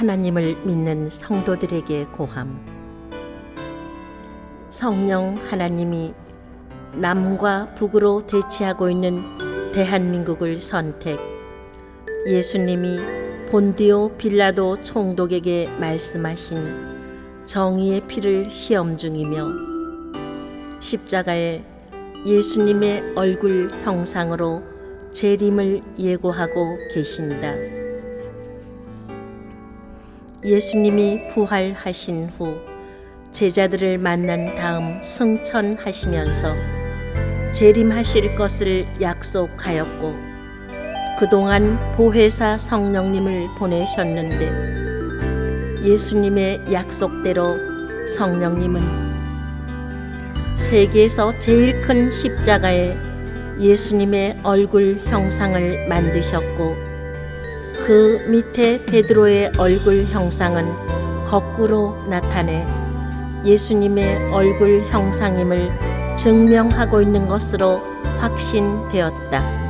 하나님을 믿는 성도들에게 고함. 성령 하나님이 남과 북으로 대치하고 있는 대한민국을 선택. 예수님이 본디오 빌라도 총독에게 말씀하신 정의의 피를 시험 중이며 십자가에 예수님의 얼굴 형상으로 재림을 예고하고 계신다. 예수님이 부활하신 후 제자들을 만난 다음 승천하시면서 재림하실 것을 약속하였고 그동안 보혜사 성령님을 보내셨는데 예수님의 약속대로 성령님은 세계에서 제일 큰 십자가에 예수님의 얼굴 형상을 만드셨고 그 밑에 베드로의 얼굴 형상은 거꾸로 나타내 예수님의 얼굴 형상임을 증명하고 있는 것으로 확신되었다.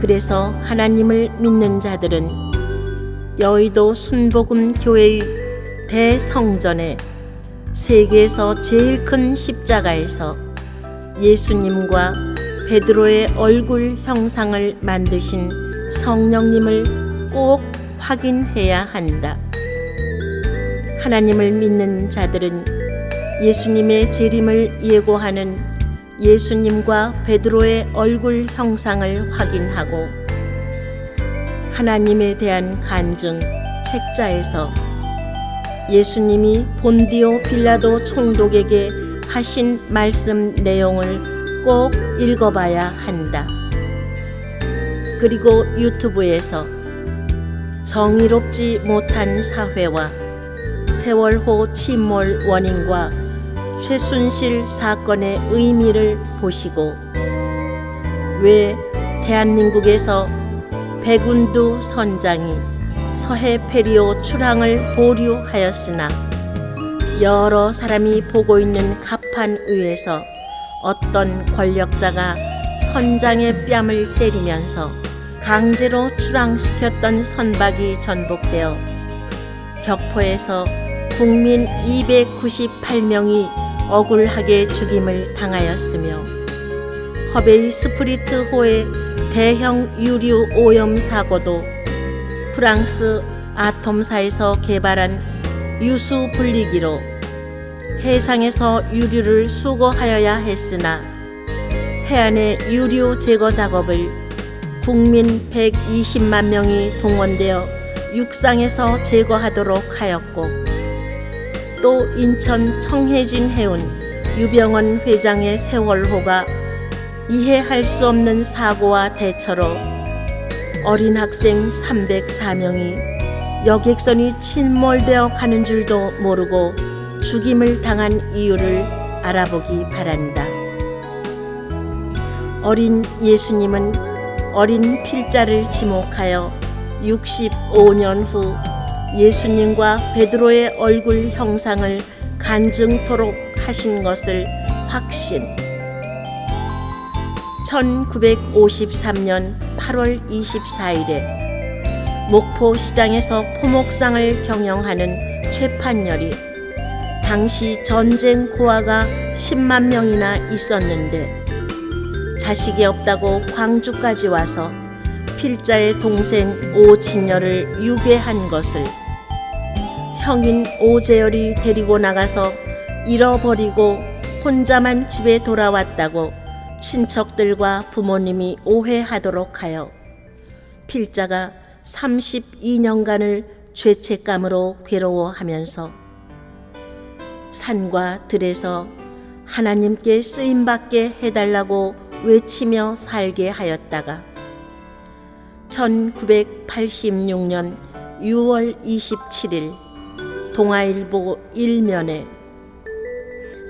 그래서 하나님을 믿는 자들은 여의도 순복음 교회의 대성전에 세계에서 제일 큰 십자가에서 예수님과 베드로의 얼굴 형상을 만드신 성령님을 꼭 확인해야 한다. 하나님을 믿는 자들은 예수님의 재림을 예고하는 예수님과 베드로의 얼굴 형상을 확인하고 하나님에 대한 간증 책자에서 예수님이 본디오 빌라도 총독에게 하신 말씀 내용을 꼭 읽어봐야 한다. 그리고 유튜브에서 정의롭지 못한 사회와 세월호 침몰 원인과 최순실 사건의 의미를 보시고 왜 대한민국에서 백운두 선장이 서해 페리오 출항을 보류하였으나 여러 사람이 보고 있는 갑판 위에서 어떤 권력자가 선장의 뺨을 때리면서 강제로 출항시켰던 선박이 전복되어 격포에서 국민 298명이 억울하게 죽임을 당하였으며 허베이 스프리트호의 대형 유류 오염 사고도 프랑스 아톰사에서 개발한 유수 분리기로 해상에서 유류를 수거하여야 했으나 해안의 유류 제거 작업을 국민 120만 명이 동원되어 육상에서 제거하도록 하였고 또 인천 청해진 해운 유병원 회장의 세월호가 이해할 수 없는 사고와 대처로 어린 학생 304명이 여객선이 침몰되어 가는 줄도 모르고 죽임을 당한 이유를 알아보기 바란다. 어린 예수님은 어린 필자를 지목하여 65년 후 예수님과 베드로의 얼굴 형상을 간증토록 하신 것을 확신. 1953년 8월 24일에 목포 시장에서 포목상을 경영하는 최판열이 당시 전쟁 고아가 10만 명이나 있었는데 자식이 없다고 광주까지 와서 필자의 동생 오진열을 유괴한 것을 형인 오재열이 데리고 나가서 잃어버리고 혼자만 집에 돌아왔다고 친척들과 부모님이 오해하도록 하여 필자가 32년간을 죄책감으로 괴로워하면서 산과 들에서 하나님께 쓰임받게 해달라고 외치며 살게 하였다가 1986년 6월 27일 동아일보 일면에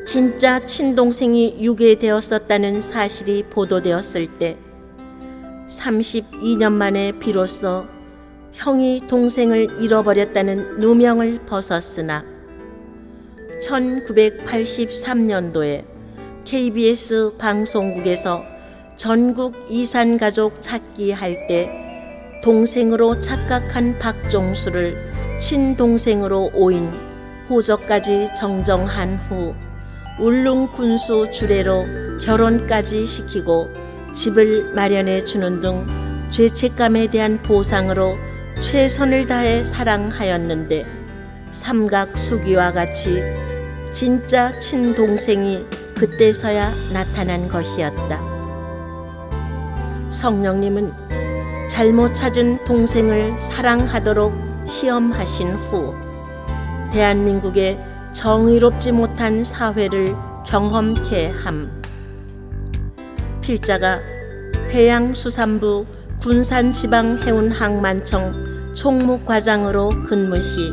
진짜 친동생이 유괴되었었다는 사실이 보도되었을 때 32년 만에 비로소 형이 동생을 잃어버렸다는 누명을 벗었으나 1983년도에 KBS 방송국에서 전국 이산 가족 찾기 할 때 동생으로 착각한 박종수를 친동생으로 오인 호적까지 정정한 후 울릉 군수 주례로 결혼까지 시키고 집을 마련해 주는 등 죄책감에 대한 보상으로 최선을 다해 사랑하였는데 삼각 수기와 같이 진짜 친동생이 그때서야 나타난 것이었다. 성령님은 잘못 찾은 동생을 사랑하도록 시험하신 후 대한민국의 정의롭지 못한 사회를 경험케 함. 필자가 해양수산부 군산지방해운항만청 총무과장으로 근무 시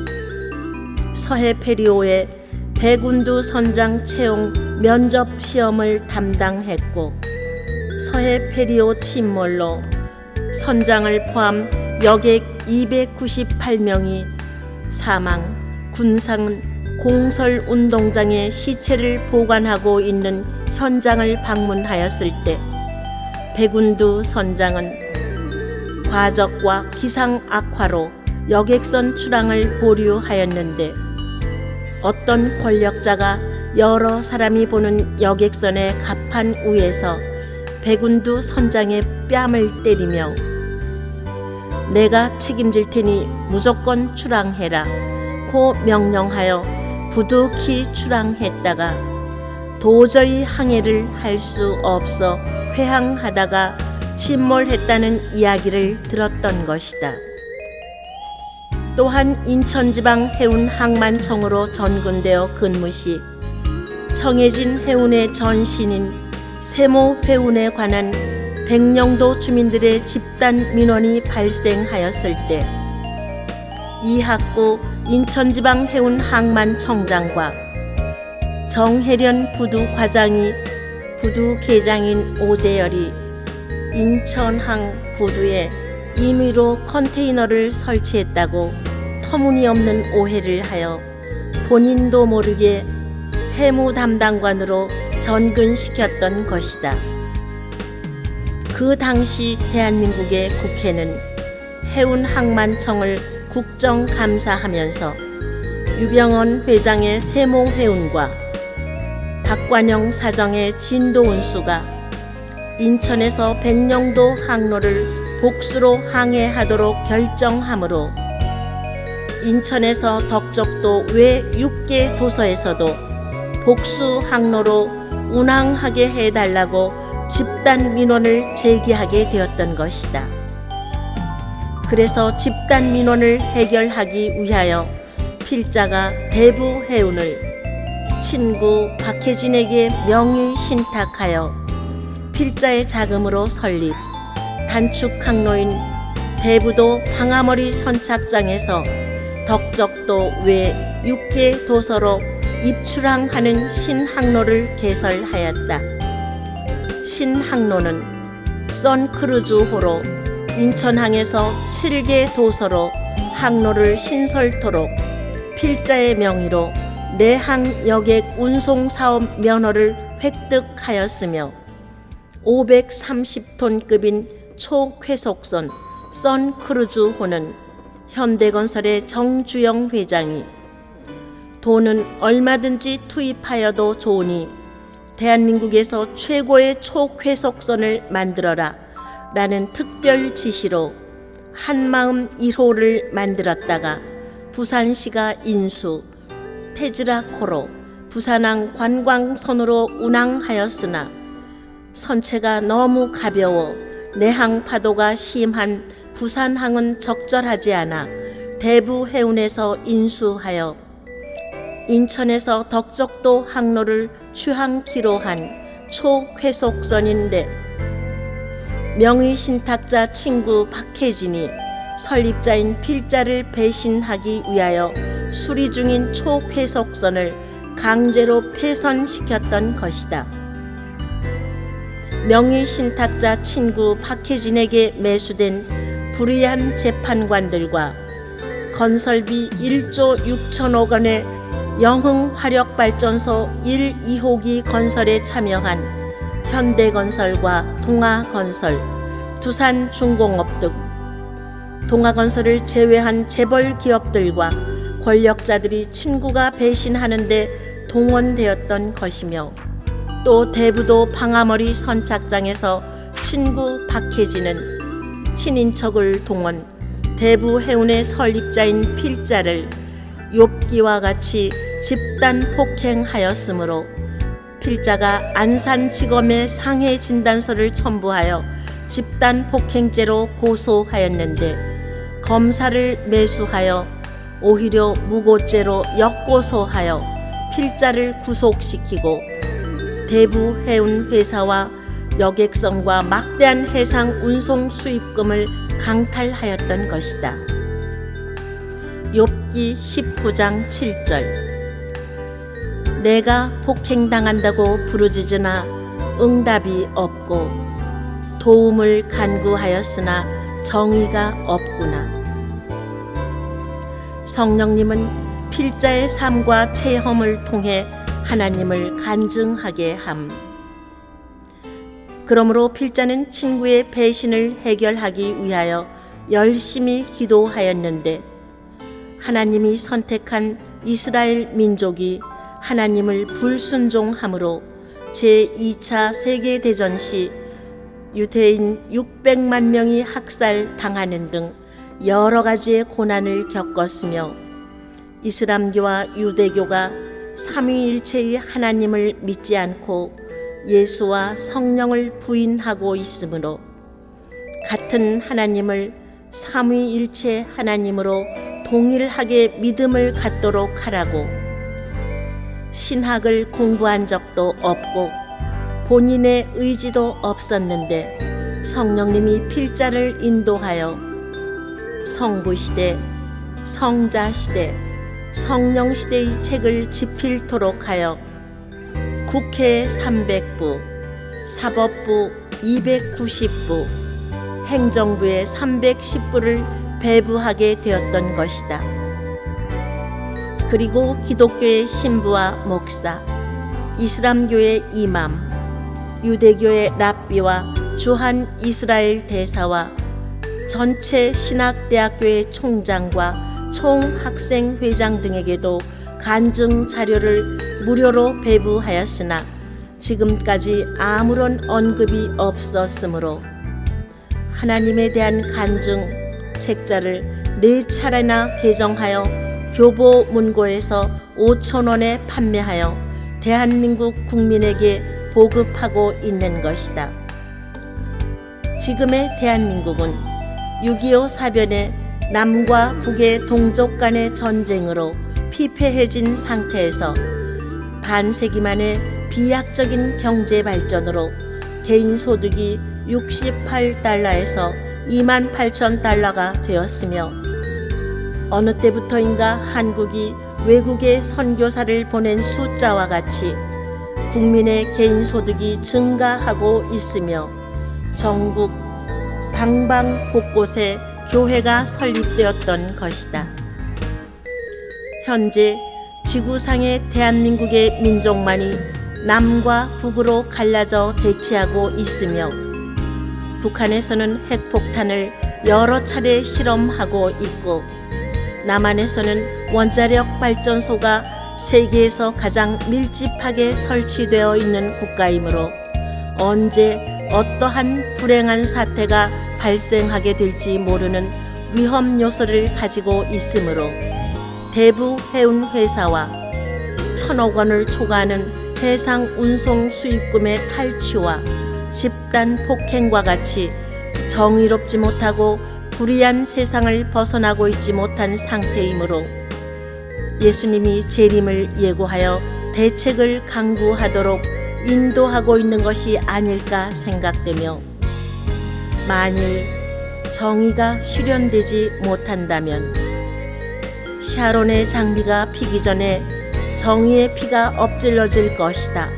서해 페리오의 백운두 선장 채용 면접 시험을 담당했고 서해 페리오 침몰로 선장을 포함 여객 298명이 사망, 군상 공설 운동장에 시체를 보관하고 있는 현장을 방문하였을 때 백운두 선장은 과적과 기상 악화로 여객선 출항을 보류하였는데 어떤 권력자가 여러 사람이 보는 여객선의 갑판 위에서 백운두 선장의 뺨을 때리며 내가 책임질 테니 무조건 출항해라 고 명령하여 부득이 출항했다가 도저히 항해를 할 수 없어 회항하다가 침몰했다는 이야기를 들었던 것이다. 또한 인천지방 해운 항만청으로 전근되어 근무 시 청해진 해운의 전신인 세모 해운에 관한 백령도 주민들의 집단 민원이 발생하였을 때 이학구 인천지방 해운 항만 청장과 정혜련 부두 과장이 부두 계장인 오재열이 인천항 부두에 임의로 컨테이너를 설치했다고 터무니없는 오해를 하여 본인도 모르게 해무 담당관으로 전근시켰던 것이다. 그 당시 대한민국의 국회는 해운 항만청을 국정감사하면서 유병헌 회장의 세모 해운과 박관영 사정의 진도 운수가 인천에서 백령도 항로를 복수로 항해하도록 결정하므로 인천에서 덕적도 외 6개 도서에서도 복수 항로로 운항하게 해달라고 집단 민원을 제기하게 되었던 것이다. 그래서 집단 민원을 해결하기 위하여 필자가 대부 해운을 친구 박혜진에게 명의 신탁하여 필자의 자금으로 설립, 단축 항로인 대부도 방아머리 선착장에서 덕적도 외 6개 도서로 입출항하는 신항로를 개설하였다. 신항로는 선크루즈호로 인천항에서 7개 도서로 항로를 신설토록 필자의 명의로 내항 여객 운송 사업 면허를 획득하였으며 530톤급인 초쾌속선 선크루즈호는 현대건설의 정주영 회장이 돈은 얼마든지 투입하여도 좋으니 대한민국에서 최고의 초쾌속선을 만들어라 라는 특별 지시로 한마음 1호를 만들었다가 부산시가 인수, 테즈라코로 부산항 관광선으로 운항하였으나 선체가 너무 가벼워 내항 파도가 심한 부산항은 적절하지 않아 대부 해운에서 인수하여 인천에서 덕적도 항로를 추항키로 한 초쾌속선인데 명의 신탁자 친구 박혜진이 설립자인 필자를 배신하기 위하여 수리 중인 초쾌속선을 강제로 폐선시켰던 것이다. 명의 신탁자 친구 박혜진에게 매수된 불의한 재판관들과 건설비 1조 6천억 원의 영흥 화력발전소 1, 2호기 건설에 참여한 현대건설과 동아건설, 두산중공업 등 동아건설을 제외한 재벌 기업들과 권력자들이 친구가 배신하는데 동원되었던 것이며 또 대부도 방아머리 선착장에서 친구 박혜진은 친인척을 동원 대부 해운의 설립자인 필자를 욥기와 같이 집단 폭행하였으므로 필자가 안산지검에 상해 진단서를 첨부하여 집단 폭행죄로 고소하였는데 검사를 매수하여 오히려 무고죄로 역고소하여 필자를 구속시키고 대부 해운 회사와 여객선과 막대한 해상 운송 수입금을 강탈하였던 것이다. 욥 기 19장 7절 내가 폭행당한다고 부르짖으나 응답이 없고 도움을 간구하였으나 정의가 없구나. 성령님은 필자의 삶과 체험을 통해 하나님을 간증하게 함. 그러므로 필자는 친구의 배신을 해결하기 위하여 열심히 기도하였는데 하나님이 선택한 이스라엘 민족이 하나님을 불순종함으로 제2차 세계대전 시 유대인 600만 명이 학살 당하는 등 여러 가지의 고난을 겪었으며 이슬람교와 유대교가 삼위일체의 하나님을 믿지 않고 예수와 성령을 부인하고 있으므로 같은 하나님을 삼위일체 하나님으로 동일하게 믿음을 갖도록 하라고. 신학을 공부한 적도 없고 본인의 의지도 없었는데 성령님이 필자를 인도하여 성부 시대, 성자 시대, 성령 시대의 책을 집필토록 하여 국회 300부, 사법부 290부, 행정부의 310부를 배부하게 되었던 것이다. 그리고 기독교의 신부와 목사, 이슬람교의 이맘, 유대교의 랍비와 주한 이스라엘 대사와 전체 신학대학교의 총장과 총학생회장 등에게도 간증 자료를 무료로 배부하였으나 지금까지 아무런 언급이 없었으므로 하나님에 대한 간증 책자를 네 차례나 개정하여 교보 문고에서 5천 원에 판매하여 대한민국 국민에게 보급하고 있는 것이다. 지금의 대한민국은 6.25 사변의 남과 북의 동족 간의 전쟁으로 피폐해진 상태에서 반세기 만에 비약적인 경제 발전으로 개인 소득이 68달러에서 2만 8천 달러가 되었으며 어느 때부터인가 한국이 외국에 선교사를 보낸 숫자와 같이 국민의 개인 소득이 증가하고 있으며 전국 방방 곳곳에 교회가 설립되었던 것이다. 현재 지구상의 대한민국의 민족만이 남과 북으로 갈라져 대치하고 있으며 북한에서는 핵폭탄을 여러 차례 실험하고 있고 남한에서는 원자력 발전소가 세계에서 가장 밀집하게 설치되어 있는 국가이므로 언제 어떠한 불행한 사태가 발생하게 될지 모르는 위험 요소를 가지고 있으므로 대부 해운 회사와 천억 원을 초과하는 해상 운송 수입금의 탈취와 집단 폭행과 같이 정의롭지 못하고 불의한 세상을 벗어나고 있지 못한 상태이므로 예수님이 재림을 예고하여 대책을 강구하도록 인도하고 있는 것이 아닐까 생각되며 만일 정의가 실현되지 못한다면 샤론의 장비가 피기 전에 정의의 피가 엎질러질 것이다.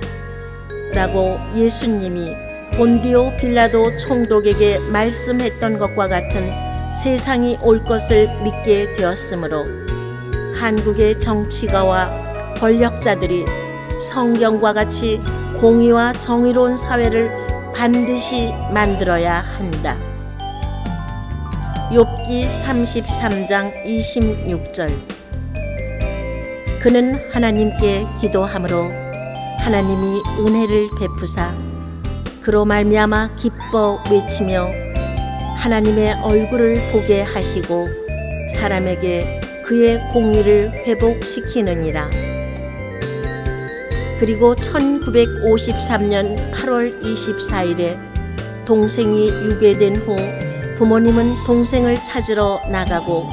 라고 예수님이 본디오 빌라도 총독에게 말씀했던 것과 같은 세상이 올 것을 믿게 되었으므로 한국의 정치가와 권력자들이 성경과 같이 공의와 정의로운 사회를 반드시 만들어야 한다. 욥기 33장 26절 그는 하나님께 기도함으로 하나님이 은혜를 베푸사 그로 말미암아 기뻐 외치며 하나님의 얼굴을 보게 하시고 사람에게 그의 공의를 회복시키느니라. 그리고 1953년 8월 24일에 동생이 유괴된 후 부모님은 동생을 찾으러 나가고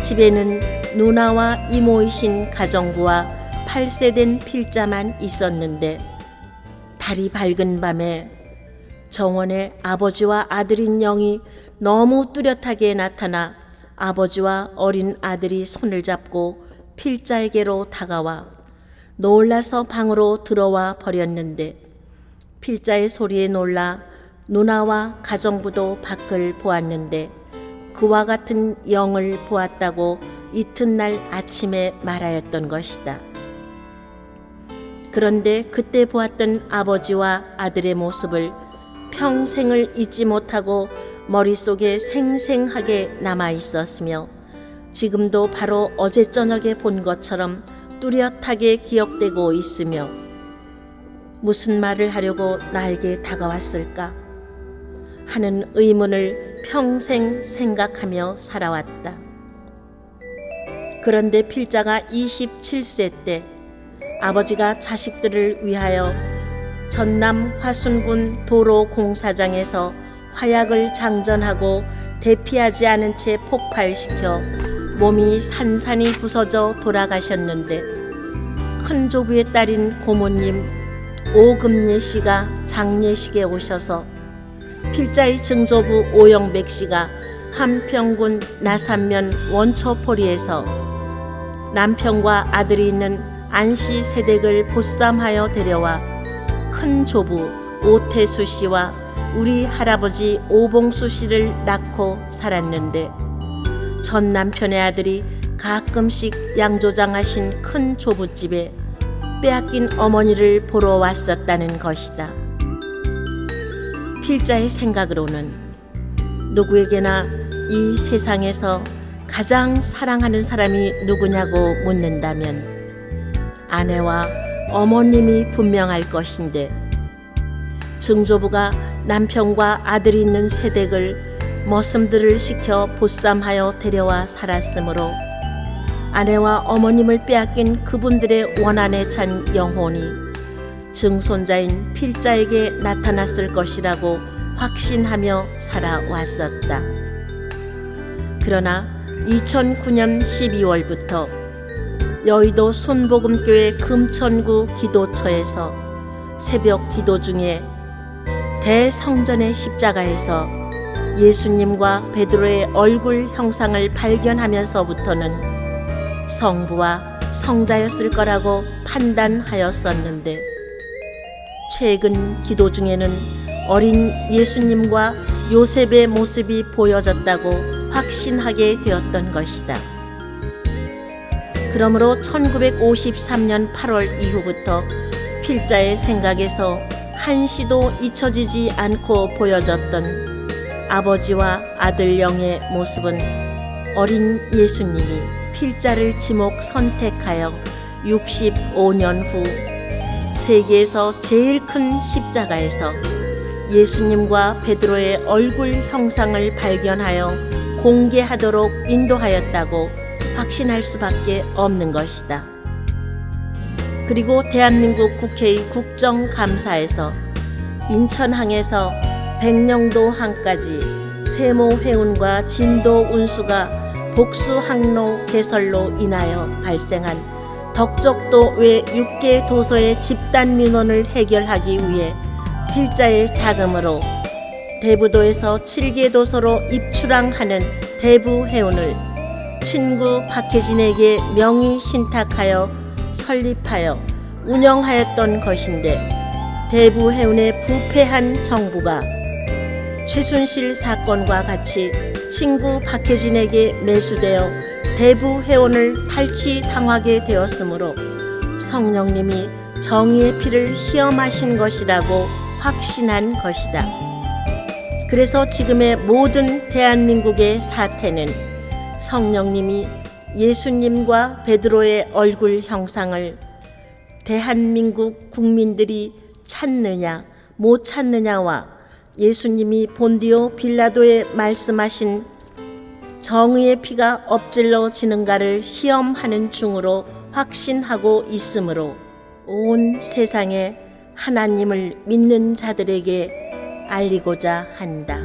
집에는 누나와 이모이신 가정부와 8세 된 필자만 있었는데 달이 밝은 밤에 정원에 아버지와 아들인 영이 너무 뚜렷하게 나타나 아버지와 어린 아들이 손을 잡고 필자에게로 다가와 놀라서 방으로 들어와 버렸는데 필자의 소리에 놀라 누나와 가정부도 밖을 보았는데 그와 같은 영을 보았다고 이튿날 아침에 말하였던 것이다. 그런데 그때 보았던 아버지와 아들의 모습을 평생을 잊지 못하고 머릿속에 생생하게 남아 있었으며 지금도 바로 어제 저녁에 본 것처럼 뚜렷하게 기억되고 있으며 무슨 말을 하려고 나에게 다가왔을까 하는 의문을 평생 생각하며 살아왔다. 그런데 필자가 27세 때 아버지가 자식들을 위하여 전남 화순군 도로 공사장에서 화약을 장전하고 대피하지 않은 채 폭발시켜 몸이 산산이 부서져 돌아가셨는데 큰 조부의 딸인 고모님 오금예 씨가 장례식에 오셔서 필자의 증조부 오영백 씨가 한평군 나산면 원초포리에서 남편과 아들이 있는 안씨 세댁을 보쌈하여 데려와 큰 조부 오태수 씨와 우리 할아버지 오봉수 씨를 낳고 살았는데 전 남편의 아들이 가끔씩 양조장하신 큰 조부집에 빼앗긴 어머니를 보러 왔었다는 것이다. 필자의 생각으로는 누구에게나 이 세상에서 가장 사랑하는 사람이 누구냐고 묻는다면 아내와 어머님이 분명할 것인데 증조부가 남편과 아들이 있는 세댁을 머슴들을 시켜 보쌈하여 데려와 살았으므로 아내와 어머님을 빼앗긴 그분들의 원한에 찬 영혼이 증손자인 필자에게 나타났을 것이라고 확신하며 살아왔었다. 그러나 2009년 12월부터 여의도 순복음교회 금천구 기도처에서 새벽 기도 중에 대성전의 십자가에서 예수님과 베드로의 얼굴 형상을 발견하면서부터는 성부와 성자였을 거라고 판단하였었는데 최근 기도 중에는 어린 예수님과 요셉의 모습이 보여졌다고 확신하게 되었던 것이다. 그러므로 1953년 8월 이후부터 필자의 생각에서 한시도 잊혀지지 않고 보여졌던 아버지와 아들 영의 모습은 어린 예수님이 필자를 지목 선택하여 65년 후 세계에서 제일 큰 십자가에서 예수님과 베드로의 얼굴 형상을 발견하여 공개하도록 인도하였다고 확신할 수밖에 없는 것이다. 그리고 대한민국 국회의 국정감사에서 인천항에서 백령도 항까지 세모 회운과 진도 운수가 복수 항로 개설로 인하여 발생한 덕적도 외 6개 도서의 집단 민원을 해결하기 위해 필자의 자금으로 대부도에서 7개 도서로 입출항하는 대부 해운을 친구 박혜진에게 명의 신탁하여 설립하여 운영하였던 것인데 대부 해운의 부패한 정부가 최순실 사건과 같이 친구 박혜진에게 매수되어 대부 해운을 탈취당하게 되었으므로 성령님이 정의의 피를 시험하신 것이라고 확신한 것이다. 그래서 지금의 모든 대한민국의 사태는 성령님이 예수님과 베드로의 얼굴 형상을 대한민국 국민들이 찾느냐 못 찾느냐와 예수님이 본디오 빌라도에 말씀하신 정의의 피가 엎질러지는가를 시험하는 중으로 확신하고 있으므로 온 세상에 하나님을 믿는 자들에게 알리고자 한다.